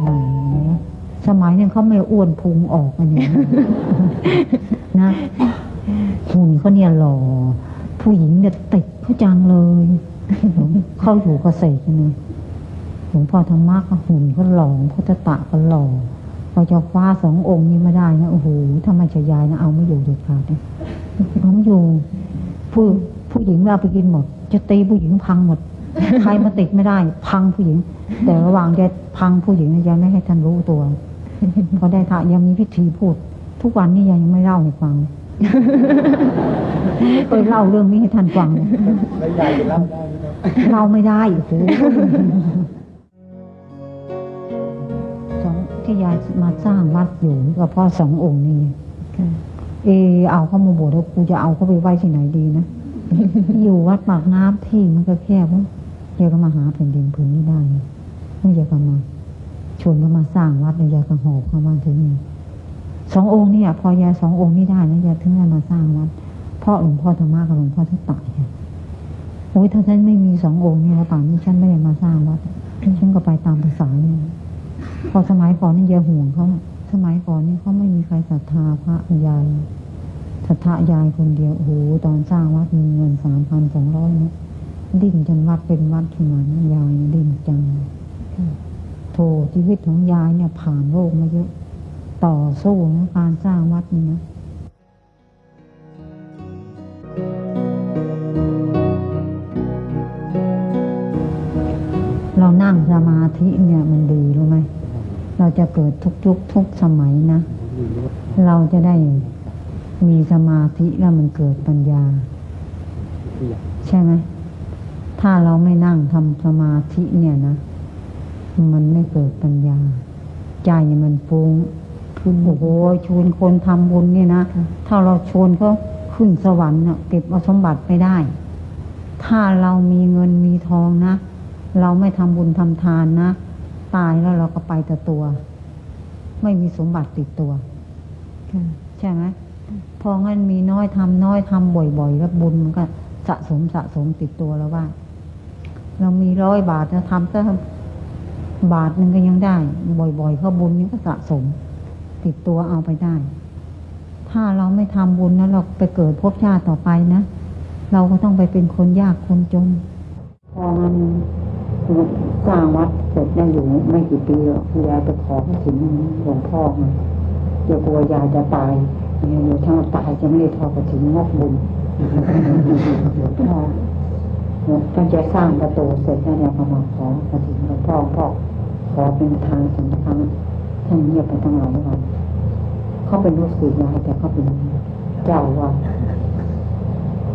แหมสมัยนึงเขาไม่อ้วนพุงออกกันอย่างนี้นะหุ่นเขาเนี่ยหล่อ ผู้หญิงเนี่ยติดเขาจังเลย เข้าอยู่เกษตรกันเลยหลวงพ่อธรรมะก็หุ่นก็หล่อพระตะก็หล่อเราจะคว้าสององค์นี้ไม่ได้นะโอ้โหถ้าไม่ใช่ยายนะเอาไม่อยู่เด็ดขาดเลยเอาไม่อยู่ ผู้ผู้หญิงเราไปกินหมด จะตีผู้หญิงพังหมด ใครมาติดไม่ได้ พังผู้หญิง แต่ระหว่างจะพังผู้หญิงนะยังไม่ให้ท่านรู้ตัวพอได้ท่ายังมีพิธีพูด ทุกวันนี้ยังไม่เล่าให้ฟังเคยเล่าเรื่องนี้ให้ท่านฟังเล่าไม่ได้โอ้โหสองที่ยายมาสร้างวัดอยู่ก็เพราะสององค์นี้เออเอาเข้ามาบวชแล้วกูจะเอาเขาไปไว้ที่ไหนดีนะ อยู่วัดปากน้ำที่มันก็แคบวะ ยายก็มาหาแผ่นดินพื้นนี้ได้ไม่ยายก็มาชวนก็มาสร้างวัดเลยยายก็หอบเข้ามาถึงนี่สององค์เนี่ยพอยายสององค์นี้ได้นะยายถึงได้มาสร้างวัดพ่อหลวงพ่อธรรมะกับหลวงพ่อทุตตะเนี่ยโอ้ยถ้าฉันไม่มีสององค์เนี่ยป่านนี้ฉันไม่ได้มาสร้างวัดฉันก็ไปตามภาษาเนี่ยพอสมัยก่อนนี่ยายห่วงเขาสมัยก่อนนี่เขาไม่มีใครศรัทธาพระยายศรัทธายายคนเดียวโอ้โหตอนสร้างวัดมีเงินสามพันสองร้อยเนี่ย ดิ้นจนวัดเป็นวัดขึ้นมานะยายดิ้นจังโธ่ชีวิตของยายเนี่ยผ่านโลกมาเยอะ ต่อสู้นะการสร้างวัดนี่นะเรานั่งสมาธิเนี่ยมันดีรู้ไหม เราจะเกิดทุกยุคทุกสมัยนะ เราจะได้มีสมาธิแล้วมันเกิดปัญญา ใช่ไหม ถ้าเราไม่นั่งทำสมาธิเนี่ยนะ มันไม่เกิดปัญญา ใจมันฟุ้งโอ้โหชวนคนทำบุญเนี่ยนะ ถ้าเราชวนเขาขึ้นสวรรค์น่ะเก็บเอาสมบัติไม่ได้ ถ้าเรามีเงินมีทองนะ เราไม่ทำบุญทำทานนะ ตายแล้วเราก็ไปแต่ตัว ไม่มีสมบัติติดตัวใช่ไหมพองั้นมีน้อยทำน้อยทำบ่อยๆ แล้วบุญมันก็สะสมสะสมติดตัวแล้วว่า เรามีร้อยบาทจะทำสักบาทหนึ่งก็ยังได้ บ่อยๆ เข้าบุญนี้ก็สะสม ติดตัวเอาไปได้ ถ้าเราไม่ทำบุญนะเราไปเกิดภพชาติต่อไปนะ เราก็ต้องไปเป็นคนยากคนจน พอมันสร้างวัดเสร็จได้อยู่ไม่กี่ปีหรอกยายไปขอพระสินหลวงพ่อมาเดี๋ยวกลัวยายจะตายเนี่ยเดี๋ยวถ้าตายจะไม่ได้ทอดกระถิ่นงอกบุญ หลวงพ่อท่านจะสร้างประตูเสร็จแล้วเนี่ยก็มาขอกระถิ่นหลวงพ่อพ่อขอเป็นทางสำคัญท่านเงียบไปตั้งหลายวันเขาเป็นลูกศิษย์ยายแต่เขาเป็นเจ้าวัด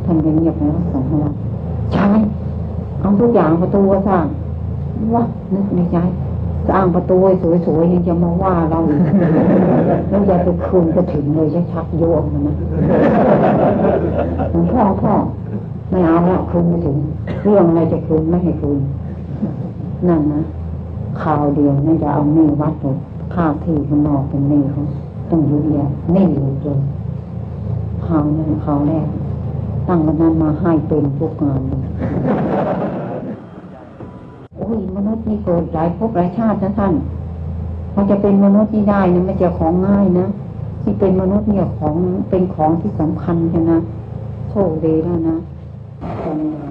ท่านยังเงียบไปแล้วสองวันใช่เอาทุกอย่างประตูสร้างว่านึกในใจสร้างประตูสวยๆยังจะมาว่าเราอีกแล้วอย่าไปคืนก็ถึงเลยจะชักโยงมันนะหลวงพ่อพ่อ ไม่เอาแล้วคืนไม่ถึงเรื่องอะไรจะคืนไม่ให้คืนนั่นนะข่าวเดียวนี่จะเอาหนี่วัดหมดข้าวที่ข้างนอกเป็นหนี่เขาต้องยุ่ยแยะหนี่เลยจนข่าวนั้นข่าวแรกตั้งวันนั้นมาให้เป็นทุกงานเลยโอ้ยมนุษย์นี่เกิดหลายภพหลายชาตินะท่าน มันจะเป็นมนุษย์นี่ได้นะไม่ใช่ของง่ายนะที่เป็นมนุษย์เนี่ยของเป็นของที่สำคัญกันนะโชคดีแล้วนะ ผู้